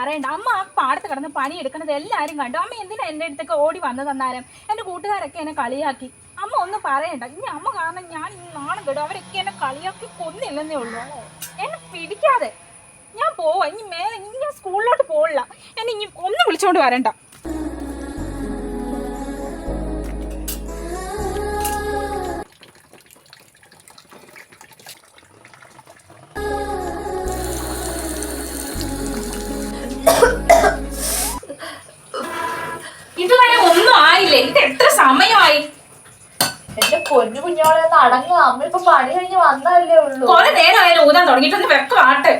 പറയണ്ട. അമ്മ ആ പാടത്ത് കിടന്ന് പണി എടുക്കുന്നത് എല്ലാവരും കണ്ടു. അമ്മ എന്തിനാ എന്റെ അടുത്തൊക്കെ ഓടി വന്നു തന്നാലും എന്റെ കൂട്ടുകാരൊക്കെ എന്നെ കളിയാക്കി. അമ്മ ഒന്നും പറയണ്ട. ഇനി അമ്മ കാരണം ഞാൻ ഈ നാണം കേടും. അവരൊക്കെ എന്നെ കളിയാക്കി കൊന്നില്ലെന്നേ ഉള്ളൂ. എന്നെ പിടിക്കാതെ ഞാൻ പോവാ. ഇനി മേലെ ഇനി ഞാൻ സ്കൂളിലോട്ട് പോകില്ല എന്നെ ഇനി ഒന്നും വിളിച്ചോണ്ട് വരണ്ട. ഇതുവരെ ഒന്നും ആയില്ല. ഇത് എത്ര സമയമായി? എന്റെ പൊന്നു കുഞ്ഞോളെ ഒന്ന് അടങ്ങുക അമ്മ ഇപ്പൊ പണി കഴിഞ്ഞ് വന്നതല്ലേ ഉള്ളൂ. കൊറേ നേരമായാലും ഊതാൻ തുടങ്ങിയിട്ടൊന്ന് വെക്കമാട്ടെ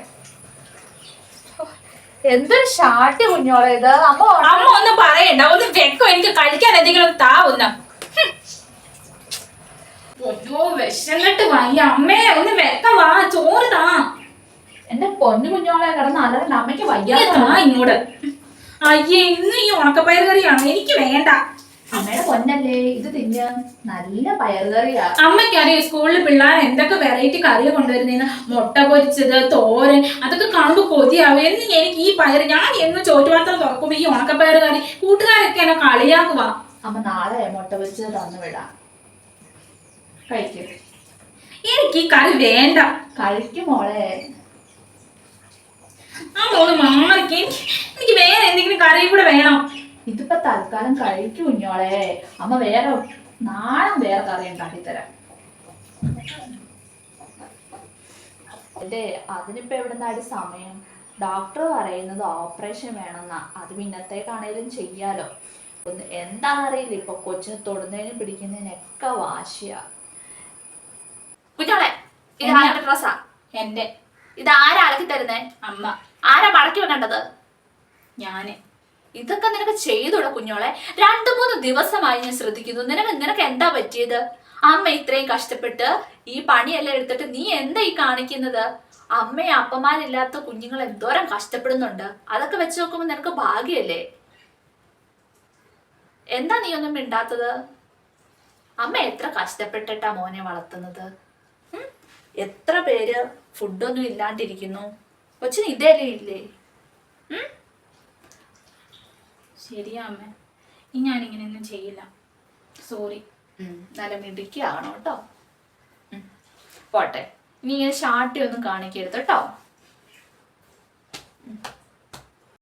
എന്തൊരു ഷാട്ടി കുഞ്ഞോളെ ഇത്. അമ്മ അമ്മ ഒന്നും പറയണ്ട. ഒന്ന് വെക്കോ. എനിക്ക് കഴിക്കാൻ എന്തെങ്കിലും താ ഒന്ന്. ഒന്നോ വിശന്നിട്ട് വയ്യ. അമ്മേ ഒന്ന് വെക്ക. വാ ചോറ് താ. എന്റെ പൊന്നു കുഞ്ഞോളെ കിടന്ന് അലറണ്ട. അമ്മയ്ക്ക് വയ്യാത്ത താ ഇങ്ങോട്ട്. അയ്യേ ഇന്ന് ഈ ഉണക്കപ്പയർ കറിയാണ്. എനിക്ക് വേണ്ട. അമ്മയുടെ പൊന്നല്ലേ ഇത് തിന്ന നല്ല പയറുകറിയാ അമ്മയ്ക്കറിയാം സ്കൂളിൽ പിള്ളേർ എന്തൊക്കെ വെറൈറ്റി കറി കൊണ്ടുവരുന്നേന്ന്? മുട്ട പൊരിച്ചത് തോരൻ അതൊക്കെ കാണുമ്പോൾ കൊതിയാവും. എന്ന് എനിക്ക് ഈ പയർ ഞാൻ എന്ന് ചോറ്റുപാത്രം തുറക്കുമ്പോൾ ഈ ഉണക്കപ്പയർ കറി കൂട്ടുകാരൊക്കെ എന്നെ കളിയാക്കുക അമ്മ നാളെ മുട്ട പൊരിച്ചത് തന്നു വിടാം. കഴിക്കും. എനിക്ക് ഈ കറി വേണ്ട. കഴിക്കും മോളെ. ആ മോൾ മാറിക്ക്. എനിക്ക് കറി കൂടെ വേണം? ഇതിപ്പോ തൽക്കാലം കഴിക്കും കുഞ്ഞോളെ. അമ്മ വേറെ നാളെ വേറെ കറി ഉണ്ടാക്കി തരാം അതെ അതിനിപ്പോ എവിടുന്നാടി സമയം? ഡോക്ടർ പറയുന്നത് ഓപ്പറേഷൻ വേണമെന്നാ. അത് പിന്നത്തേക്കാണേലും ചെയ്യാലോ. ഒന്ന് എന്താണെന്നറിയില്ല. ഇപ്പൊ കൊച്ചിന് തൊടുന്നതിനും പിടിക്കുന്നതിനൊക്കെ വാശിയാ. കുഞ്ഞോളെ ഇത് എന്നാ? ആരുടെ ഡ്രസ്സാ? എന്റെ. ഇത് ആരാ അലക്കി തരുന്നേ? അമ്മ. ആരാ മടക്കി വെക്കേണ്ടത്? ഞാൻ. ഇതൊക്കെ നിനക്ക് ചെയ്തൂടെ കുഞ്ഞോളെ. രണ്ടു മൂന്ന് ദിവസമായി ഞാൻ ശ്രദ്ധിക്കുന്നു. നിനക്ക് നിനക്ക് എന്താ പറ്റിയത്? അമ്മ ഇത്രയും കഷ്ടപ്പെട്ട് ഈ പണിയെല്ലാം എടുത്തിട്ട് നീ എന്താ ഈ കാണിക്കുന്നത്? അമ്മയും അപ്പമാരില്ലാത്ത കുഞ്ഞുങ്ങൾ എന്തോരം കഷ്ടപ്പെടുന്നുണ്ട്. അതൊക്കെ വെച്ച് നോക്കുമ്പോൾ നിനക്ക് ഭാഗ്യല്ലേ? എന്താ നീ ഒന്നും മിണ്ടാത്തത്? അമ്മ എത്ര കഷ്ടപ്പെട്ടിട്ടാ മോനെ വളർത്തുന്നത്? എത്ര പേര് ഫുഡൊന്നും ഇല്ലാണ്ടിരിക്കുന്നു? കൊച്ചിന് ഇതേ ഇല്ലേ? ഉം? ശരിയാ അമ്മ ഇനി ഞാൻ ഇങ്ങനെയൊന്നും ചെയ്യില്ല സോറി നല്ല മിടുക്കിയാണോ കേട്ടോ. പോട്ടെ. ഇനി ഇങ്ങനെ ഷാട്ടി ഒന്നും കാണിക്കരുത് കേട്ടോ.